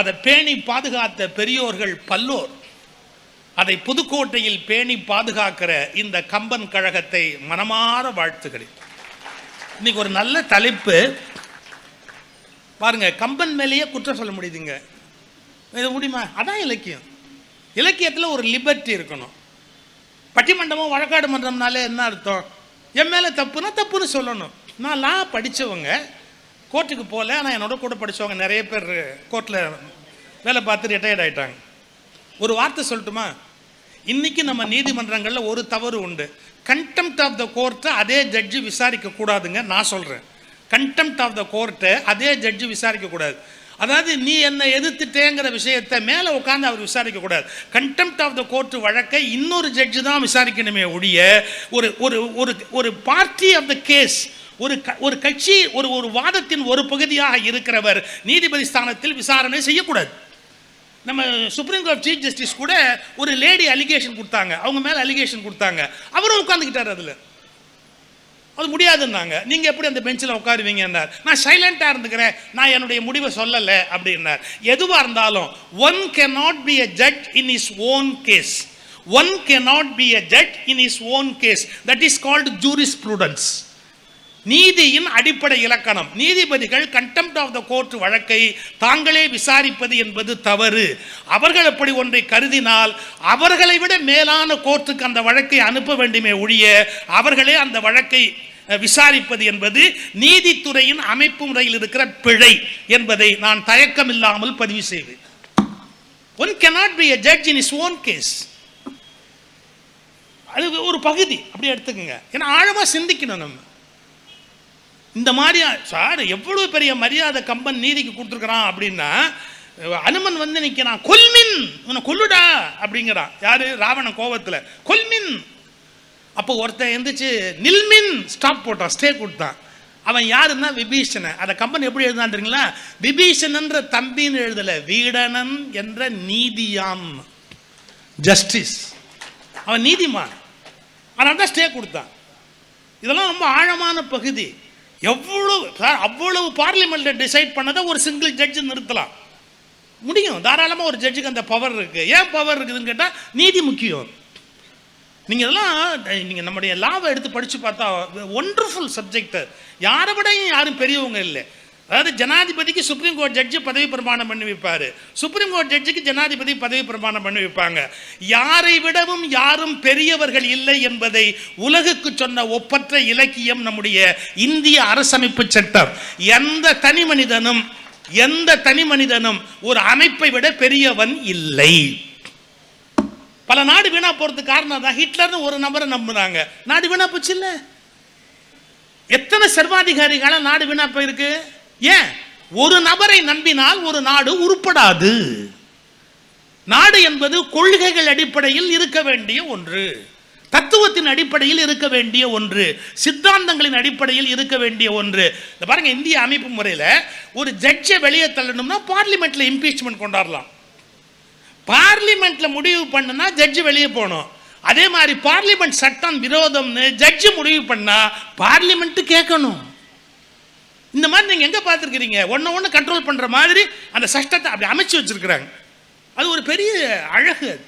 அதை பேணி பாதுகாத்த பெரியோர்கள் பல்லோர். அதை புதுக்கோட்டையில் பேணி பாதுகாக்கிற இந்த கம்பன் கழகத்தை மனமாற வாழ்த்துகிறேன். இன்னைக்கு ஒரு நல்ல தலைப்பு. பாருங்க கம்பன் மேலேயே குற்றம் சொல்ல முடியுதுங்க. இது முடியுமா? அதான் இலக்கியம். இலக்கியத்தில் ஒரு லிபர்ட்டி இருக்கணும். பட்டிமண்டபம் வழக்காடு மன்றம்னாலே என்ன அர்த்தம்? என் மேலே தப்புனா தப்புன்னு சொல்லணும். நான் லா படித்தவங்க கோர்ட்டுக்கு போகல ஆனால் என்னோட கூட படித்தவங்க நிறைய பேர் கோர்ட்டில் வேலை பார்த்து ரிட்டையர்ட் ஆகிட்டாங்க ஒரு வார்த்தை சொல்லட்டுமா? இன்னைக்கு நம்ம நீதிமன்றங்களில் ஒரு தவறு உண்டு. கண்டெம்ட் ஆஃப் த கோர்ட்டை அதே ஜட்ஜு விசாரிக்க கூடாதுங்க நான் சொல்கிறேன் கண்டெம்ட் ஆஃப் த கோர்ட்டை அதே ஜட்ஜு விசாரிக்க கூடாது. அதாவது நீ என்னை எதிர்த்துட்டேங்கிற விஷயத்தை மேலே உட்காந்து அவர் விசாரிக்க கூடாது. கண்டெம்ட் ஆஃப் த கோர்ட் வழக்கை இன்னொரு ஜட்ஜு தான் விசாரிக்கணுமே ஒழிய ஒரு ஒரு ஒரு ஒரு பார்ட்டி ஆஃப் த கேஸ் ஒரு க ஒரு கட்சி ஒரு ஒரு வாதத்தின் ஒரு பகுதியாக இருக்கிறவர் நீதிபதி ஸ்தானத்தில் விசாரணை செய்யக்கூடாது. நம்ம சுப்ரீம் கோர்ட் சீஃப் ஜஸ்டிஸ் கூட ஒரு லேடி அலிகேஷன் கொடுத்தாங்க. அவங்க மேலே அலிகேஷன் கொடுத்தாங்க. அவரும் உட்காந்துக்கிட்டார் அதில். அது முடியாதுன்னாங்க. நீங்க எப்படி அந்த பெஞ்சில் உட்காருவீங்கன்னார். நான் சைலண்ட்டாக இருந்துக்கிறேன். நான் என்னுடைய முடிவை சொல்லலை அப்படின்னார். எதுவாக இருந்தாலும் one can not be a judge in his own case one can not be a judge in his own case that is called jurisprudence நீதியின் அடிப்படை இலக்கணம். நீதிபதிகள் கண்டெம்ட் ஆஃப் த கோர்ட் வழக்கை தாங்களே விசாரிப்பது என்பது தவறு. அவர்கள் அப்படி ஒன்றை கருதினால் அவர்களை விட மேலான கோர்ட்டுக்கு அந்த வழக்கை அனுப்ப வேண்டுமே ஒழிய அவர்களே அந்த வழக்கை விசாரிப்பது என்பது நீதித்துறையின் அமைப்பு முறையில் இருக்கிற பிழை என்பதை நான் தயக்கம் இல்லாமல் பதிவு செய்வேன். One cannot be a judge in his own case அது ஒரு பகுதி. அப்படி எடுத்துக்கோங்க. ஏன்னா ஆழமாக சிந்திக்கணும் நம்ம. இந்த மாதிரி சார் எவ்வளவு பெரிய மரியாதை கம்பன் நீதிக்கு கொடுத்துருக்குறான் அப்படின்னா அனுமன் வந்து நிற்கிறான் கொல்மின் உன்னை கொல்லுடா அப்படிங்கிறான். யாரு? ராவண கோபத்தில் கொல்மின். அப்போ ஒருத்தன் எந்திரிச்சு நில்மின். ஸ்டாப் போட்டான் ஸ்டே கொடுத்தான். அவன் யாருன்னா விபீஷணன். அதை கம்பன் எப்படி எழுதான்றீங்களா விபீஷணன்ற தம்பின்னு எழுதலை வீடனன் என்ற நீதியாம் ஜஸ்டிஸ் அவன் நீதிமான். அதனால தான் ஸ்டே கொடுத்தான். இதெல்லாம் ரொம்ப ஆழமான பகுதி. எவ்வளவு சார் அவ்வளவு பார்லிமெண்ட்டை டிசைட் பண்ணதை ஒரு சிங்கிள் ஜட்ஜு நிறுத்தலாம். முடியும். தாராளமாக ஒரு ஜட்ஜுக்கு அந்த பவர் இருக்குது ஏன் பவர் இருக்குதுன்னு கேட்டால் நீதி முக்கியம். நீங்கள் இதெல்லாம் நீங்கள் நம்முடைய லாவை எடுத்து படித்து பார்த்தா ஒண்டர்ஃபுல் சப்ஜெக்ட் யாரை விடையும் யாரும் பெரியவங்க இல்லை. அதாவது ஜனாதிபதிக்கு சுப்ரீம் கோர்ட் ஜட்ஜு பதவி பிரமாணம் பண்ணி வைப்பார். சுப்ரீம் கோர்ட் ஜட்ஜுக்கு ஜனாதிபதி பதவி பிரமாணம் பண்ணி வைப்பாங்க. யாரை விடவும் யாரும் பெரியவர்கள் இல்லை என்பதை உலகுக்கு சொன்ன ஒப்பற்ற இலக்கியம் நம்முடைய இந்திய அரசமைப்பு சட்டம். எந்த தனி மனிதனும் எந்த தனி மனிதனும் ஒரு அமைப்பை விட பெரியவன் இல்லை. பல நாடு வீணா போகிறதுக்கு காரணம் தான் ஹிட்லர்னு ஒரு நபரை நம்புனாங்க. நாடு வீணா போச்சு இல்ல எத்தனை சர்வாதிகாரிகளால் நாடு வீணா போயிருக்கு? ஏன்? ஒரு நபரை நம்பினால் ஒரு நாடு உருப்படாது. நாடு என்பது கொள்கைகள் அடிப்படையில் இருக்க வேண்டிய ஒன்று. தத்துவத்தின் அடிப்படையில் இருக்க வேண்டிய ஒன்று. சித்தாந்தங்களின் அடிப்படையில் இருக்க வேண்டிய ஒன்று. இந்த பாருங்க இந்திய அமைப்பு முறையில் ஒரு ஜட்ஜை வெளியே தள்ளணும்னா பார்லிமெண்ட்ல இம்பீச்மெண்ட் கொண்டாடலாம். பார்லிமெண்ட்ல முடிவு பண்ணுனா ஜட்ஜு வெளியே போகணும். அதே மாதிரி பார்லிமெண்ட் சட்டம் விரோதம்னு ஜட்ஜ் முடிவு பண்ணா பார்லிமெண்ட் கேட்கணும். இந்த மாதிரி நீங்கள் எங்கே பார்த்துருக்கிறீங்க? ஒன்று ஒன்று கண்ட்ரோல் பண்ணுற மாதிரி அந்த சஷ்டத்தை அப்படி அமைச்சு வச்சுருக்கிறாங்க. அது ஒரு பெரிய அழகு அது.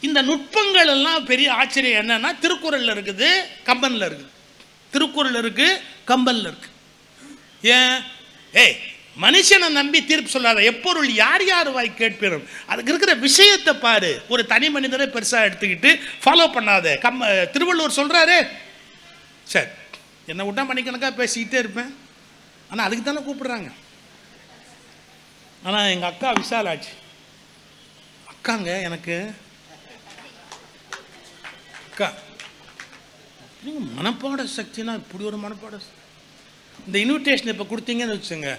இந்த நுட்பங்கள் எல்லாம் பெரிய ஆச்சரியம் என்னன்னா திருக்குறளில் இருக்குது கம்பனில் இருக்குது. திருக்குறள் இருக்கு கம்பனில் இருக்கு. ஏன்? ஏய் மனுஷனை நம்பி தீர்ப்பு சொல்லாத எப்பொருள் யார் யார் வாய் கேட்பினும் அதுக்கு இருக்கிற விஷயத்தை பாரு. ஒரு தனி மனிதரை பெருசாக எடுத்துக்கிட்டு ஃபாலோ பண்ணாத. கம்ம திருவள்ளுவர் சொல்றாரு. சரி. என்னை விட்டா மணிக்கணக்காக பேசிக்கிட்டே இருப்பேன். ஆனால் அதுக்கு தானே கூப்பிடுறாங்க. ஆனால் எங்கள் அக்கா விசாலாச்சு. அக்காங்க எனக்கு. அக்கா நீங்கள் மனப்பாட சக்தினா இப்படி ஒரு மனப்பாட இந்த இன்விடேஷன் இப்போ கொடுத்தீங்கன்னு வச்சுங்க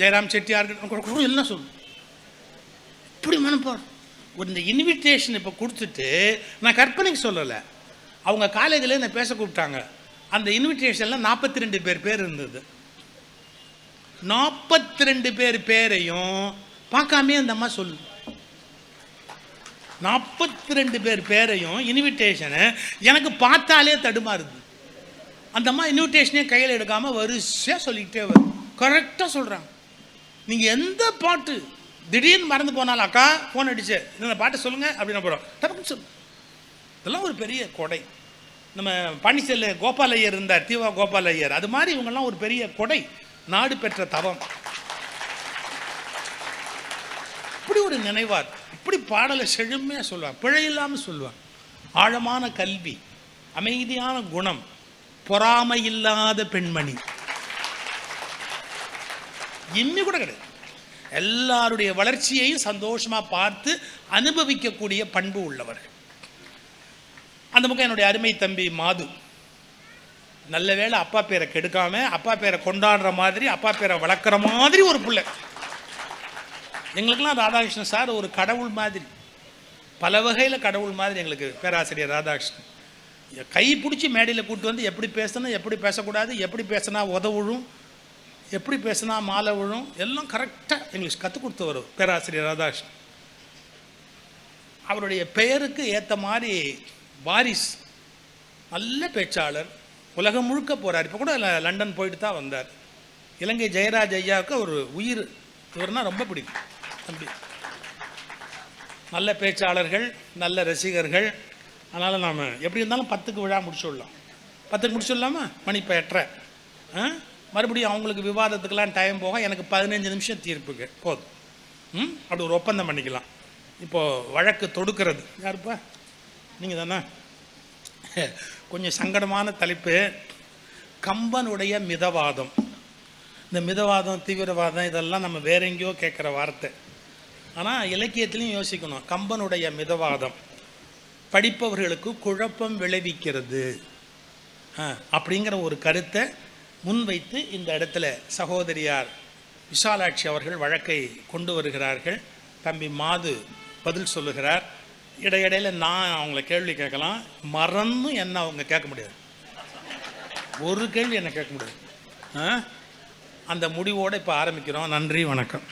ஜெயராம் செட்டியார் எல்லாம் சொல்லு. இப்படி மனப்பாடம். ஒரு இந்த இன்விடேஷன் இப்போ கொடுத்துட்டு நான் கற்பனைக்கு சொல்லலை. அவங்க காலேஜில் என்னை பேச கூப்பிட்டாங்க. அந்த இன்விடேஷனில் நாற்பத்தி ரெண்டு பேர் பேர் இருந்தது. நாற்பத்தி ரெண்டு பேர் பேரையும் பார்க்காமே அந்த அம்மா சொல்லு. நாற்பத்தி ரெண்டு பேர் பேரையும் இன்விடேஷனை எனக்கு பார்த்தாலே தடுமாறுது அந்த அம்மா இன்விடேஷனே கையில் எடுக்காமல் வரிசையாக சொல்லிக்கிட்டே வரும் கரெக்டாக சொல்கிறாங்க நீங்கள் எந்த பாட்டு திடீர்னு மறந்து போனாலும் அக்கா ஃபோன் அடிச்சு இந்த பாட்டை சொல்லுங்கள் அப்படின்னு போகிறோம் டப்புன்னு சொல்லு. இதெல்லாம் ஒரு பெரிய கொடை. நம்ம பாண்டிச்சேரியில் கோபாலையர் இருந்தார் தீவா கோபாலையர் அது மாதிரி இவங்கெல்லாம் ஒரு பெரிய கொடை நாடு பெற்ற தவம். இப்படி ஒரு நினைவார். இப்படி பாடலை செழுமையாக சொல்லுவார் பிழை இல்லாமல் சொல்லுவாங்க ஆழமான கல்வி அமைதியான குணம் பொறாமை இல்லாத பெண்மணி. இன்னி கூட கிடையாது. எல்லாருடைய வளர்ச்சியையும் சந்தோஷமா பார்த்து அனுபவிக்கக்கூடிய பண்பு உள்ளவர்கள். அந்த பக்கம் என்னுடைய அருமை தம்பி மாது. நல்ல வேளை அப்பா பேரை கெடுக்காம அப்பா பேரை கொண்டாடுற மாதிரி அப்பா பேரை வளர்க்குற மாதிரி ஒரு பிள்ளை. எங்களுக்கெல்லாம் ராதாகிருஷ்ணன் சார் ஒரு கடவுள் மாதிரி. பல வகையில் கடவுள் மாதிரி எங்களுக்கு பேராசிரியர் ராதாகிருஷ்ணன். கை பிடிச்சி மேடையில் கூட்டு வந்து எப்படி பேசணும் எப்படி பேசக்கூடாது எப்படி பேசினா உதவுழும் எப்படி பேசினா மாலை விழும் எல்லாம் கரெக்டாக எங்களுக்கு கற்றுக் கொடுத்தவர் பேராசிரியர் ராதாகிருஷ்ணன். அவருடைய பெயருக்கு ஏற்ற மாதிரி வாரிஸ் நல்ல பேச்சாளர். உலகம் முழுக்க போகிறார் இப்போ கூட லண்டன் போயிட்டு தான் வந்தார். இலங்கை ஜெயராஜ் ஐயாவுக்கு ஒரு உயிர். இவர்னா ரொம்ப பிடிக்கும். தம்பி நல்ல பேச்சாளர்கள் நல்ல ரசிகர்கள். அதனால் நாம் எப்படி இருந்தாலும் பத்துக்கு விழா முடிச்சுடலாம். பத்துக்கு முடிச்சுடலாமா? மணி இப்போ எட்டரை. மறுபடியும் அவங்களுக்கு விவாதத்துக்கெல்லாம் டைம் போக எனக்கு பதினஞ்சு நிமிஷம் தீர்ப்புக்கு. போதும். ம்? அப்படி ஒரு ஒப்பந்தம் பண்ணிக்கலாம். இப்போது வழக்கு தொடுக்கிறது. யாருப்பா? நீங்கள் தானே கொஞ்சம் சங்கடமான தலைப்பு. கம்பனுடைய மிதவாதம். இந்த மிதவாதம் தீவிரவாதம் இதெல்லாம் நம்ம வேற எங்கேயோ கேட்குற வார்த்தை. ஆனால் இலக்கியத்திலையும் யோசிக்கணும். கம்பனுடைய மிதவாதம். படிப்பவர்களுக்கு குழப்பம் விளைவிக்கிறது. அப்படிங்கிற ஒரு கருத்தை முன்வைத்து இந்த இடத்துல சகோதரியார் விஷாலாட்சி அவர்கள் வழக்கை கொண்டு வருகிறார்கள். தம்பி மாது பதில் சொல்லுகிறார். இடையிடையில் நான் அவங்கள கேள்வி கேட்கலாம். மறந்து என்ன அவங்க கேட்க முடியாது. ஒரு கேள்வி என்ன கேட்க முடியாது. ஆ? அந்த முடிவோடு இப்போ ஆரம்பிக்கிறோம். நன்றி வணக்கம்.